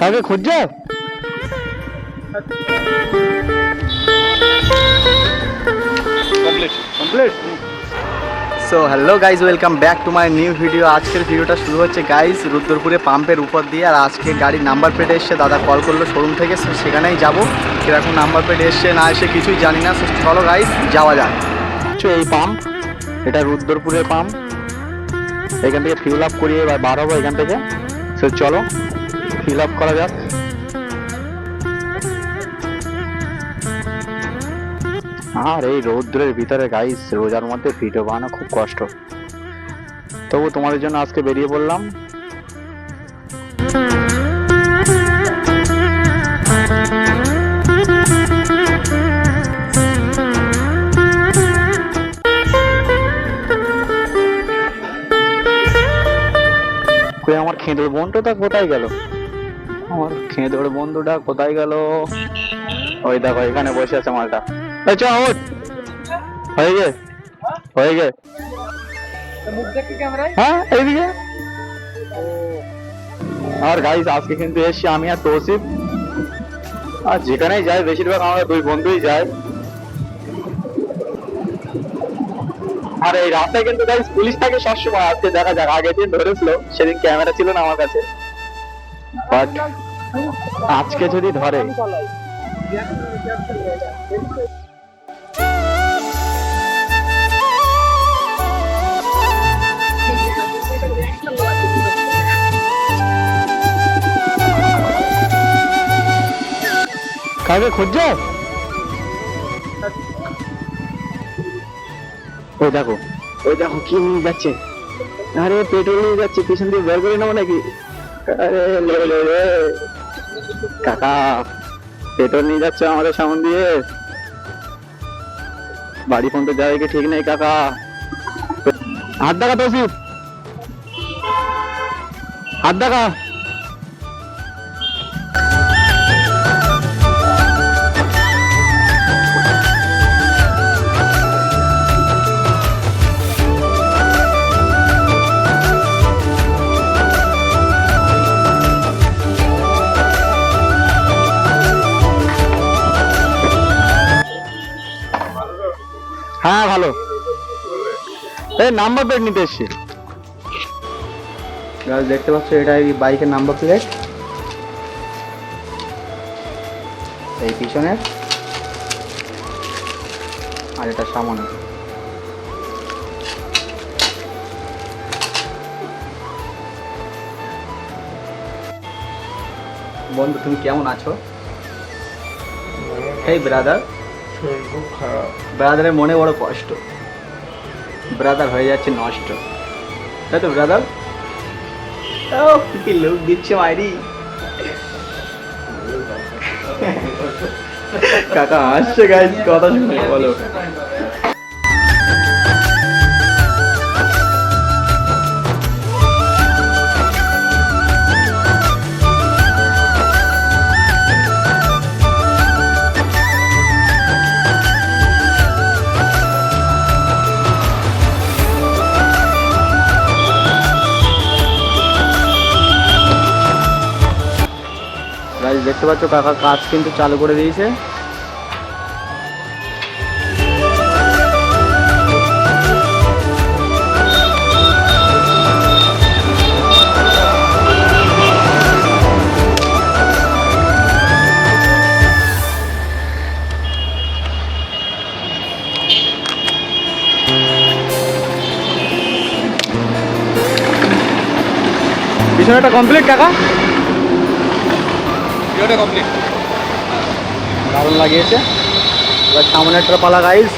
কাকে খুঁজছে? Complete complete so hello guys welcome back to my new video আজকের ভিডিওটা শুরু হচ্ছে গাইজ রুদ্রপুরে পাম্পের উপর দিয়ে আর আজকে গাড়ির নাম্বার প্লেট এসছে দাদা কল করল শোরুম থেকে so সেখানেই যাব। কীরকম নাম্বার প্লেট এসছে না এসে কিছুই জানি না সো চলো গাইজ যাওয়া যাক। তো এই পাম্প এটা রুদ্রপুরের পাম্প এখান থেকে ফিউল আপ করিয়ে এবার বার হব এখান থেকে। সো চলো। ফিল আপ করা যাক। আর এই রৌদ্রের ভিতরে গাইস রোজার মধ্যে ভিডিও বানানো খুব কষ্ট। তবু তোমাদের জন্য আজকে বেরিয়ে পড়লাম। আমার খেঁদোর বন্ধুটা কোথায় গেল? আমার খেঁদোর বন্ধুটা কোথায় গেল? ওই দেখো, এখানে বসে আছে মালটা। ওঠ। হয়ে গে হয়ে গে। হ্যাঁ এইদিকে। আর গাইস আজকে কিন্তু এসছি আমি আর তৌসিফ। আর যেখানেই যাই, বেশিরভাগ আমরা দুই বন্ধুই যাই আর এই রাস্তায় কিন্তু গাইস পুলিশ থাকে সবসময়। আজকে দেখা যাক, আগের দিন ধরেছিল, সেদিন ক্যামেরা ছিল না আমার কাছে। বাট আজকে যদি ধরে। কাকে খুঁজছে? ওই দেখো ওই দেখো কি যাচ্ছে। আরে পেট্রোল নিয়ে যাচ্ছে, পিছন দিয়ে বের করে নেব নাকি? আরে কাকা, পেট্রোল নিয়ে যাচ্ছে আমাদের সামন দিয়ে। বাড়ি পর্যন্ত যাবে কি ঠিক নেই কাকা। হাত দেখা তৌসিফ হাত দেখা। হ্যাঁ ভালো। এই নাম্বার প্লেট নিতে এসছি। দেখতে পাচ্ছ, এটা এই বাইকের নাম্বার প্লেট এই পিছনের। আর এটা সামনে। বন্ধু, তুমি কেমন আছো? হেই ব্রাদার ব্রাদারের মনে বড় কষ্ট। ব্রাদার হয়ে যাচ্ছে নষ্ট। তাই তো, ব্রাদার? ও কি লোক দিচ্ছে মাইরি? কাকা হাসছে গাইজ কথা শুনে, বলো। দেখতে পাচ্ছ কাকা কাজ কিন্তু চালু করে দিয়েছে। পিছনেটা কমপ্লিট কাকা? ভিডিওটা কমপ্লিট দারুণ লাগিয়েছে। এবার সামনে একটা পালা guys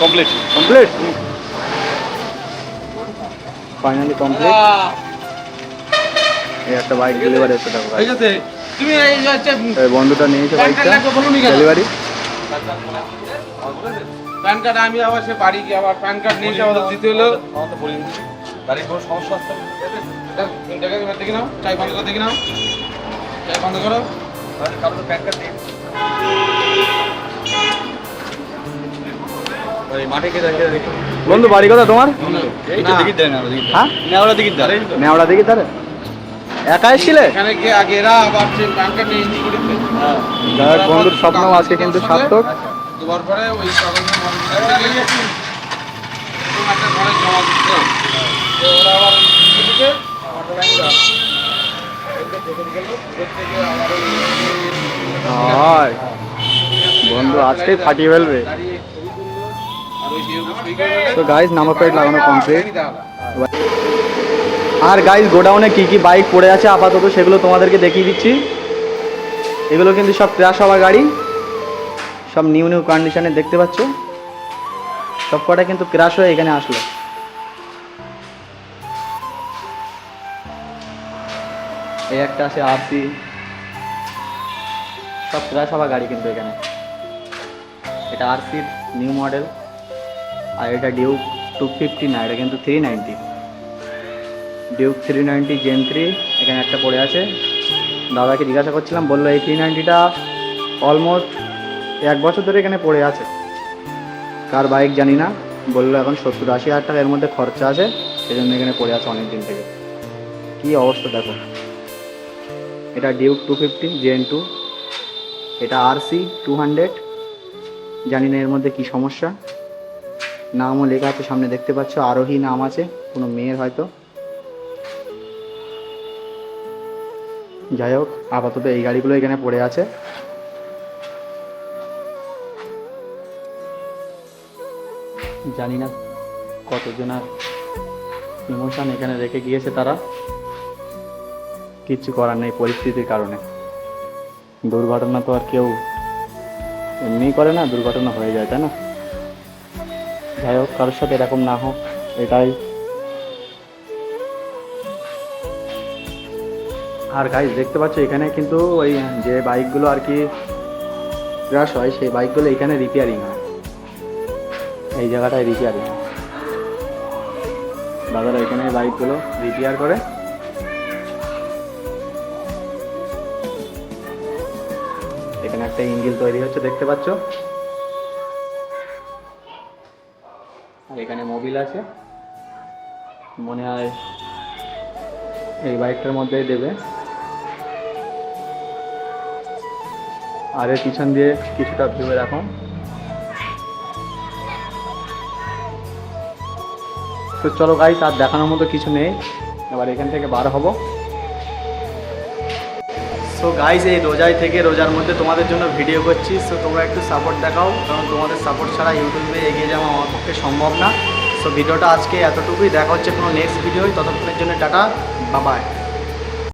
complete complete finally complete এই একটা বাইক ডেলিভারি হচ্ছে দেখো তুমি এই যে হচ্ছে এই বন্ধুটা নিয়েছে প্যান কার্ড বাইকটা? ডেলিভারি প্যান কার্ড আমি আবার সে বাড়ি গিয়ে আবার প্যান কার্ড নিয়ে এসে দিতে হলো। কোনো সমস্যা? দেখ, নাও চাই বন্ধ করে দেখে নাও। চাই বন্ধ করো। কারও প্যান কার্ড নেই মাঠে কে দেখে দেখো। বন্ধু বাড়ি কথা তোমার? হ্যাঁ? দেয় নেওড়া দেখি তারে একা এসছিলে এখানে গিয়ে আগে এরা আবার সে প্যান কার্ড নিয়ে ইস্যু করে দিবে যাই বন্ধুর স্বপ্ন আজকে কিন্তু সার্থক। হয়। বন্ধু আজকেই ফাটিয়ে ফেলবে। তো গাইজ নাম্বার প্লেট লাগানো কমপ্লিট। আর গাইজ গোডাউনে কি কি বাইক পড়ে আছে আপাতত সেগুলো তোমাদেরকে দেখিয়ে দিচ্ছি। এগুলো কিন্তু সব ক্র্যাশ হওয়া গাড়ি। সব নিউ নিউ কন্ডিশনে দেখতে পাচ্ছ। সব কটা কিন্তু ক্র্যাশ হয়ে এখানে আসলো। এই একটা আছে আরসি সব ক্র্যাশ হওয়া গাড়ি কিন্তু এখানে। এটা আরসির নিউ মডেল আর এটা ডিউ টু ফিফটি না এটা কিন্তু three ninety Duke three ninety gen three এখানে একটা পড়ে আছে। দাদাকে জিজ্ঞাসা করছিলাম, বলল, এই থ্রি নাইনটিটা অলমোস্ট এক বছর ধরে এখানে পড়ে আছে। কার বাইক জানি না। বলল, এখন সত্তর আশি হাজার টাকা এর মধ্যে খরচা আছে সেই জন্য এখানে পড়ে আছে অনেক দিন থেকে। কী অবস্থা দেখো। এটা Duke two fifty gen two এটা আরসি টু হান্ড্রেড জানি না এর মধ্যে কী সমস্যা। নামও লেখা আছে, সামনে দেখতে পাচ্ছ, আরোহী নাম আছে, কোনো মেয়ের হয়তো। যাই হোক, আপাতত এই গাড়িগুলো এখানে পড়ে আছে। জানি না কতজনার ইমোশন এখানে রেখে গিয়েছে তারা। কিচ্ছু করার নেই পরিস্থিতির কারণে। দুর্ঘটনা তো আর কেউ এমনি করে না, দুর্ঘটনা হয়ে যায়, তাই না? যাই হোক, কারোর সাথে এরকম না হোক, এটাই আর গাইজ দেখতে পাচ্ছ, এখানে কিন্তু ওই যে বাইকগুলো আর কি ক্রাশ হয়, সেই বাইকগুলো এখানে রিপেয়ারিং হয়। এই জায়গাটায় রিপেয়ারিং দাদারা এখানে বাইকগুলো রিপেয়ার করে। এখানে একটা ইঞ্জিন তৈরি হচ্ছে, দেখতে পাচ্ছ। আর এখানে মোবিল আছে। মনে হয় এই বাইকটার মধ্যেই দেবে। আর এর পিছন দিয়ে কিছুটা ভেবে রাখো। তো চলো গাইস আর দেখানোর মতো কিছু নেই। এবার এখান থেকে বার হব। সো গাইস এই রোজাই থেকে রোজার মধ্যে তোমাদের জন্য ভিডিও করছি। সো তোমরা একটু সাপোর্ট দেখাও, কারণ তোমাদের সাপোর্ট ছাড়া ইউটিউবে এগিয়ে যাওয়া আমার পক্ষে সম্ভব না। সো ভিডিওটা আজকে এতটুকুই। দেখা হচ্ছে কোনো নেক্সট ভিডিও ততক্ষণের জন্য টাটা বাবাই